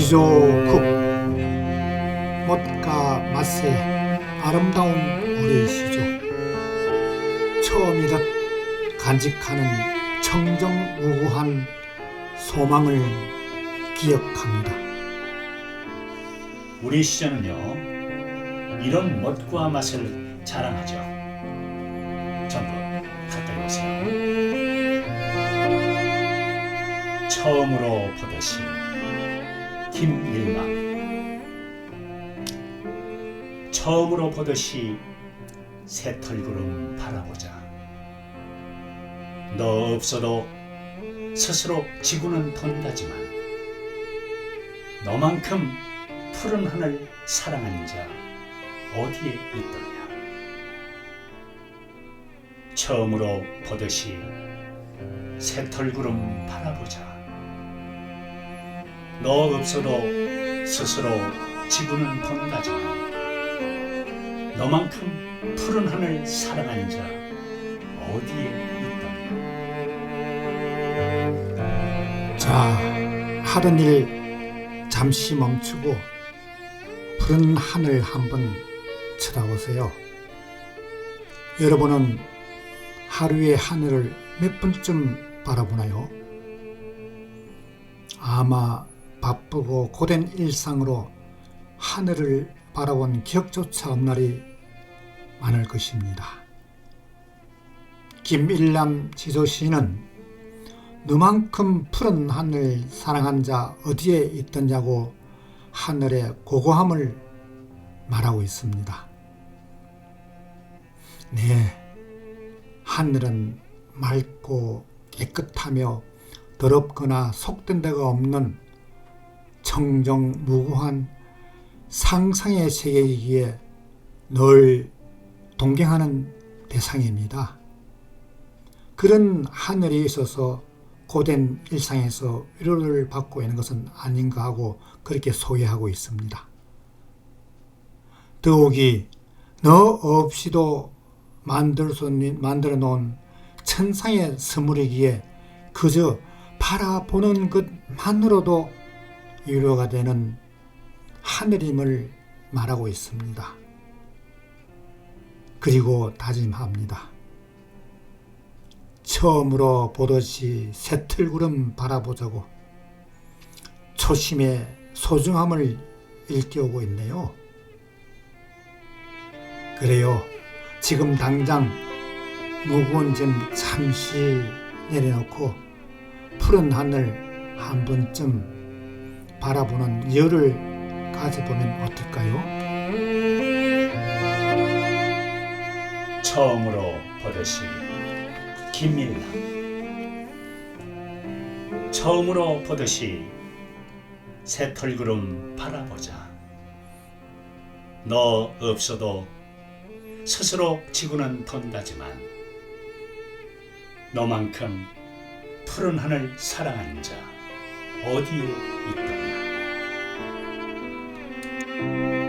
지조국 못과 맛의 아름다운 우리시죠 처음이듯 간직하는 청정무구한 소망을 기억합니다. 우리 시전은요 이런 멋과 맛을 자랑하죠. 전부 가까이 오세요. 처음으로 보듯이 김일망 처음으로 보듯이 새털구름 바라보자. 너 없어도 스스로 지구는 돈다지만 너만큼 푸른 하늘 사랑하는 자 어디에 있더냐? 처음으로 보듯이 새털구름 바라보자 너 없어도 스스로 지구는 돈다지만 너만큼 푸른 하늘 사랑하는 자 어디에 있더냐 자, 하던 일 잠시 멈추고 푸른 하늘 한번 쳐다보세요. 여러분은 하루의 하늘을 몇 번쯤 바라보나요? 아마 바쁘고 고된 일상으로 하늘을 바라본 기억조차 없는 날이 많을 것입니다. 김일남 지도시는 너만큼 푸른 하늘 사랑한 자 어디에 있더냐고 하늘의 고고함을 말하고 있습니다. 네, 하늘은 맑고 깨끗하며 더럽거나 속된 데가 없는 청정무구한 상상의 세계이기에 늘 동경하는 대상입니다. 그런 하늘에 있어서 고된 일상에서 위로를 받고 있는 것은 아닌가 하고 그렇게 소개하고 있습니다. 더욱이 너 없이도 만들어 놓은 천상의 선물이기에 그저 바라보는 것만으로도 위로가 되는 하늘임을 말하고 있습니다. 그리고 다짐합니다. 처음으로 보듯이 새틀구름 바라보자고 초심의 소중함을 일깨우고 있네요. 그래요. 지금 당장 무거운 짐 잠시 내려놓고 푸른 하늘 한 번쯤 바라보는 열을 가져보면 어떨까요? 처음으로 보듯이 김일남 처음으로 보듯이 새털구름 바라보자. 너 없어도 스스로 지구는 돈다지만 너만큼 푸른 하늘 사랑하는 자 어디에 있더냐 thank you